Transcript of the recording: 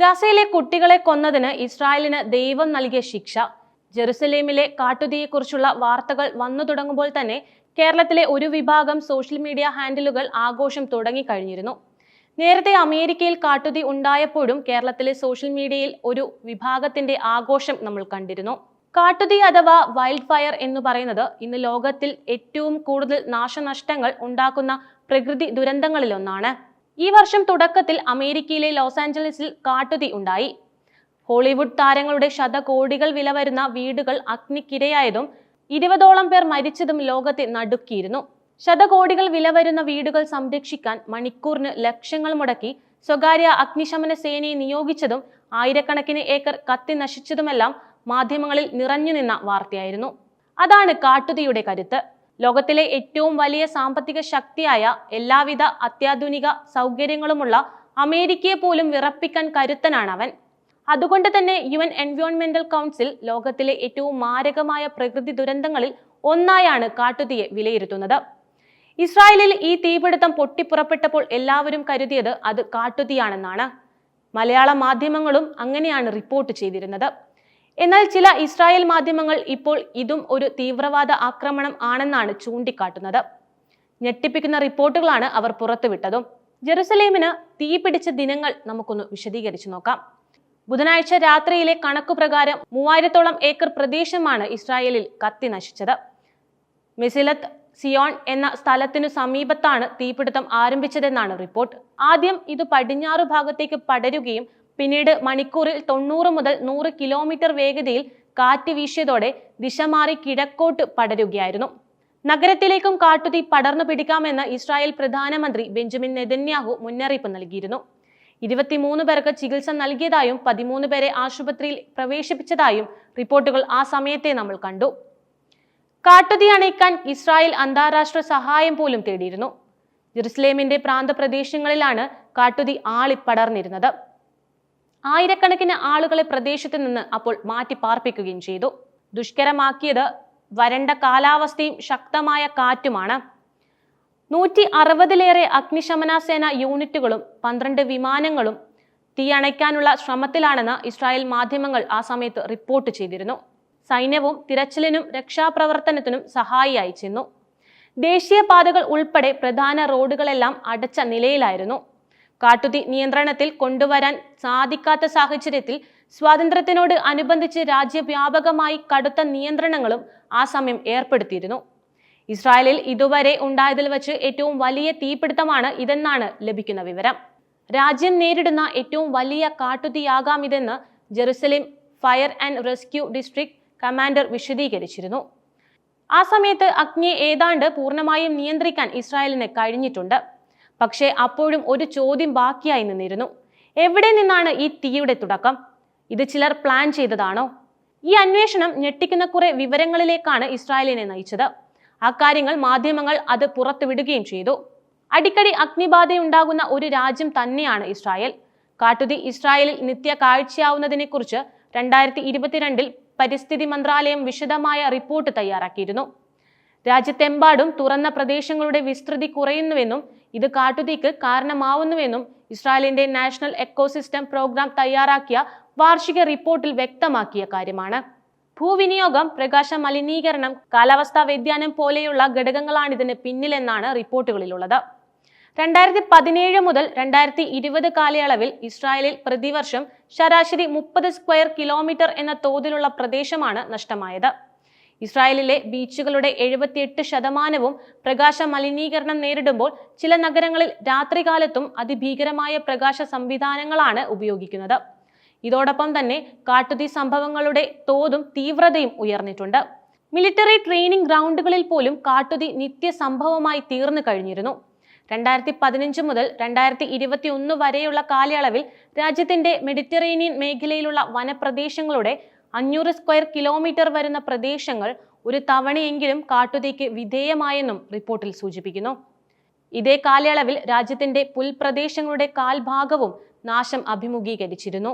ഗസയിലെ കുട്ടികളെ കൊന്നതിന് ഇസ്രായേലിന് ദൈവം നൽകിയ ശിക്ഷ. ജെറുസലേമിലെ കാട്ടുതീയെക്കുറിച്ചുള്ള വാർത്തകൾ വന്നു തുടങ്ങുമ്പോൾ തന്നെ കേരളത്തിലെ ഒരു വിഭാഗം സോഷ്യൽ മീഡിയ ഹാൻഡിലുകൾ ആഘോഷം തുടങ്ങിക്കഴിഞ്ഞിരുന്നു. നേരത്തെ അമേരിക്കയിൽ കാട്ടുതീ ഉണ്ടായപ്പോഴും കേരളത്തിലെ സോഷ്യൽ മീഡിയയിൽ ഒരു വിഭാഗത്തിന്റെ ആഘോഷം നമ്മൾ കണ്ടിരുന്നു. കാട്ടുതീ അഥവാ വൈൽഡ് ഫയർ എന്ന് പറയുന്നത് ഇന്ന് ലോകത്തിൽ ഏറ്റവും കൂടുതൽ നാശനഷ്ടങ്ങൾ ഉണ്ടാക്കുന്ന പ്രകൃതി ദുരന്തങ്ങളിലൊന്നാണ്. ഈ വർഷം തുടക്കത്തിൽ അമേരിക്കയിലെ ലോസ് ആഞ്ചലസിൽ കാട്ടുതീ ഉണ്ടായി. ഹോളിവുഡ് താരങ്ങളുടെ ശതകോടികൾ വില വരുന്ന വീടുകൾ അഗ്നിക്കിരയായതും ഇരുപതോളം പേർ മരിച്ചതും ലോകത്തെ നടുക്കിയിരുന്നു. ശതകോടികൾ വില വരുന്ന വീടുകൾ സംരക്ഷിക്കാൻ മണിക്കൂറിന് ലക്ഷങ്ങൾ മുടക്കി സ്വകാര്യ അഗ്നിശമന സേനയെ നിയോഗിച്ചതും ആയിരക്കണക്കിന് ഏക്കർ കത്തി നശിച്ചതുമെല്ലാം മാധ്യമങ്ങളിൽ നിറഞ്ഞു നിന്ന വാർത്തയായിരുന്നു. അതാണ് കാട്ടുതീയുടെ കരുത്ത്. ലോകത്തിലെ ഏറ്റവും വലിയ സാമ്പത്തിക ശക്തിയായ എല്ലാവിധ അത്യാധുനിക സൗകര്യങ്ങളുമുള്ള അമേരിക്കയെ പോലും വിറപ്പിക്കാൻ കരുത്തനാണ് അവൻ. അതുകൊണ്ട് തന്നെ യു എൻ എൻവയോൺമെന്റൽ കൗൺസിൽ ലോകത്തിലെ ഏറ്റവും മാരകമായ പ്രകൃതി ദുരന്തങ്ങളിൽ ഒന്നായാണ് കാട്ടുതീയെ വിലയിരുത്തുന്നത്. ഇസ്രായേലിൽ ഈ തീപിടുത്തം പൊട്ടിപ്പുറപ്പെട്ടപ്പോൾ എല്ലാവരും കരുതിയത് അത് കാട്ടുതീയാണെന്നാണ്. മലയാള മാധ്യമങ്ങളും അങ്ങനെയാണ് റിപ്പോർട്ട് ചെയ്തിരുന്നത്. എന്നാൽ ചില ഇസ്രായേൽ മാധ്യമങ്ങൾ ഇപ്പോൾ ഇതും ഒരു തീവ്രവാദ ആക്രമണം ആണെന്നാണ് ചൂണ്ടിക്കാട്ടുന്നത്. ഞെട്ടിപ്പിക്കുന്ന റിപ്പോർട്ടുകളാണ് അവർ പുറത്തുവിട്ടതും. ജെറുസലേമിന് തീപിടിച്ച ദിനങ്ങൾ നമുക്കൊന്ന് വിശദീകരിച്ചു നോക്കാം. ബുധനാഴ്ച രാത്രിയിലെ കണക്കു പ്രകാരം മൂവായിരത്തോളം ഏക്കർ പ്രദേശമാണ് ഇസ്രായേലിൽ കത്തി നശിച്ചത്. മെസിലത്ത് സിയോൺ എന്ന സ്ഥലത്തിനു സമീപത്താണ് തീപിടുത്തം ആരംഭിച്ചതെന്നാണ് റിപ്പോർട്ട്. ആദ്യം ഇത് പടിഞ്ഞാറു ഭാഗത്തേക്ക് പടരുകയും പിന്നീട് മണിക്കൂറിൽ തൊണ്ണൂറ് മുതൽ നൂറ് കിലോമീറ്റർ വേഗതയിൽ കാറ്റ് വീശിയതോടെ ദിശ മാറി കിഴക്കോട്ട് പടരുകയായിരുന്നു. നഗരത്തിലേക്കും കാട്ടുതീ പടർന്നു പിടിക്കാമെന്ന് ഇസ്രായേൽ പ്രധാനമന്ത്രി ബെഞ്ചമിൻ നെതന്യാഹു മുന്നറിയിപ്പ് നൽകിയിരുന്നു. ഇരുപത്തിമൂന്ന് പേർക്ക് ചികിത്സ നൽകിയതായും പതിമൂന്ന് പേരെ ആശുപത്രിയിൽ പ്രവേശിപ്പിച്ചതായും റിപ്പോർട്ടുകൾ ആ സമയത്തെ നമ്മൾ കണ്ടു. കാട്ടുതീ അണയ്ക്കാൻ ഇസ്രായേൽ അന്താരാഷ്ട്ര സഹായം പോലും തേടിയിരുന്നു. ജെറുസലേമിന്റെ പ്രാന്തപ്രദേശങ്ങളിലാണ് കാട്ടുതീ ആളിപ്പടർന്നിരുന്നത്. ആയിരക്കണക്കിന് ആളുകളെ പ്രദേശത്ത് നിന്ന് അപ്പോൾ മാറ്റി പാർപ്പിക്കുകയും ചെയ്തു. ദുഷ്കരമാക്കിയത് വരണ്ട കാലാവസ്ഥയും ശക്തമായ കാറ്റുമാണ്. നൂറ്റി അറുപതിലേറെ അഗ്നിശമന സേന യൂണിറ്റുകളും പന്ത്രണ്ട് വിമാനങ്ങളും തീ അണയ്ക്കാനുള്ള ശ്രമത്തിലാണെന്ന് ഇസ്രായേൽ മാധ്യമങ്ങൾ ആ സമയത്ത് റിപ്പോർട്ട് ചെയ്തിരുന്നു. സൈന്യവും തിരച്ചിലിനും രക്ഷാപ്രവർത്തനത്തിനും സഹായിയായി ചെന്നു. ദേശീയപാതകൾ ഉൾപ്പെടെ പ്രധാന റോഡുകളെല്ലാം അടച്ച നിലയിലായിരുന്നു. കാട്ടുതീ നിയന്ത്രണത്തിൽ കൊണ്ടുവരാൻ സാധിക്കാത്ത സാഹചര്യത്തിൽ സ്വാതന്ത്ര്യത്തിനോട് അനുബന്ധിച്ച് രാജ്യവ്യാപകമായി കടുത്ത നിയന്ത്രണങ്ങളും ആ സമയം ഏർപ്പെടുത്തിയിരുന്നു. ഇസ്രായേലിൽ ഇതുവരെ ഉണ്ടായതിൽ വച്ച് ഏറ്റവും വലിയ തീപിടുത്തമാണ് ഇതെന്നാണ് ലഭിക്കുന്ന വിവരം. രാജ്യം നേരിടുന്ന ഏറ്റവും വലിയ കാട്ടുതീയാകാം ഇതെന്ന് Jerusalem fire and rescue district commander വിശദീകരിച്ചിരുന്നു. ആ സമയത്ത് അഗ്നിയെ ഏതാണ്ട് പൂർണമായും നിയന്ത്രിക്കാൻ ഇസ്രായേലിന് കഴിഞ്ഞിട്ടുണ്ട്. പക്ഷേ അപ്പോഴും ഒരു ചോദ്യം ബാക്കിയായി നിന്നിരുന്നു. എവിടെ നിന്നാണ് ഈ തീയുടെ തുടക്കം? ഇത് ചിലർ പ്ലാൻ ചെയ്തതാണോ? ഈ അന്വേഷണം ഞെട്ടിക്കുന്ന കുറെ വിവരങ്ങളിലേക്കാണ് ഇസ്രായേലിനെ നയിച്ചത്. അക്കാര്യങ്ങൾ മാധ്യമങ്ങൾ അത് പുറത്തുവിടുകയും ചെയ്തു. അടിക്കടി അഗ്നിബാധയുണ്ടാകുന്ന ഒരു രാജ്യം തന്നെയാണ് ഇസ്രായേൽ. കാട്ടുതി ഇസ്രായേലിൽ നിത്യ കാഴ്ചയാവുന്നതിനെക്കുറിച്ച് രണ്ടായിരത്തി ഇരുപത്തിരണ്ടിൽ പരിസ്ഥിതി മന്ത്രാലയം വിശദമായ റിപ്പോർട്ട് തയ്യാറാക്കിയിരുന്നു. രാജ്യത്തെമ്പാടും തുറന്ന പ്രദേശങ്ങളുടെ വിസ്തൃതി കുറയുന്നുവെന്നും ഇത് കാട്ടുതീക്ക് കാരണമാവുന്നുവെന്നും ഇസ്രായേലിന്റെ നാഷണൽ എക്കോസിസ്റ്റം പ്രോഗ്രാം തയ്യാറാക്കിയ വാർഷിക റിപ്പോർട്ടിൽ വ്യക്തമാക്കിയ കാര്യമാണ്. ഭൂവിനിയോഗം പ്രകാശ മലിനീകരണം കാലാവസ്ഥാ വ്യതിയാനം പോലെയുള്ള ഘടകങ്ങളാണ് ഇതിന് പിന്നിലെന്നാണ് റിപ്പോർട്ടുകളിലുള്ളത്. രണ്ടായിരത്തി പതിനേഴ് മുതൽ രണ്ടായിരത്തി ഇരുപത് കാലയളവിൽ ഇസ്രായേലിൽ പ്രതിവർഷം ശരാശരി മുപ്പത് സ്ക്വയർ കിലോമീറ്റർ എന്ന തോതിലുള്ള പ്രദേശമാണ് നഷ്ടമായത്. ഇസ്രായേലിലെ ബീച്ചുകളുടെ എഴുപത്തിയെട്ട് ശതമാനവും പ്രകാശ മലിനീകരണം നേരിടുമ്പോൾ ചില നഗരങ്ങളിൽ രാത്രികാലത്തും അതിഭീകരമായ പ്രകാശ സംവിധാനങ്ങളാണ് ഉപയോഗിക്കുന്നത്. ഇതോടൊപ്പം തന്നെ കാട്ടുതീ സംഭവങ്ങളുടെ തോതും തീവ്രതയും ഉയർന്നിട്ടുണ്ട്. മിലിറ്ററി ട്രെയിനിങ് ഗ്രൗണ്ടുകളിൽ പോലും കാട്ടുതീ നിത്യസംഭവമായി തീർന്നു കഴിഞ്ഞിരുന്നു. രണ്ടായിരത്തി പതിനഞ്ച് മുതൽ രണ്ടായിരത്തി ഇരുപത്തി ഒന്ന് വരെയുള്ള കാലയളവിൽ രാജ്യത്തിന്റെ മെഡിറ്ററേനിയൻ മേഖലയിലുള്ള വനപ്രദേശങ്ങളുടെ അഞ്ഞൂറ് സ്ക്വയർ കിലോമീറ്റർ വരുന്ന പ്രദേശങ്ങൾ ഒരു തവണയെങ്കിലും കാട്ടുതീക്ക് വിധേയമായെന്നും റിപ്പോർട്ടിൽ സൂചിപ്പിക്കുന്നു. ഇതേ കാലയളവിൽ രാജ്യത്തിന്റെ പുൽപ്രദേശങ്ങളുടെ കാൽഭാഗവും നാശം അഭിമുഖീകരിച്ചിരുന്നു.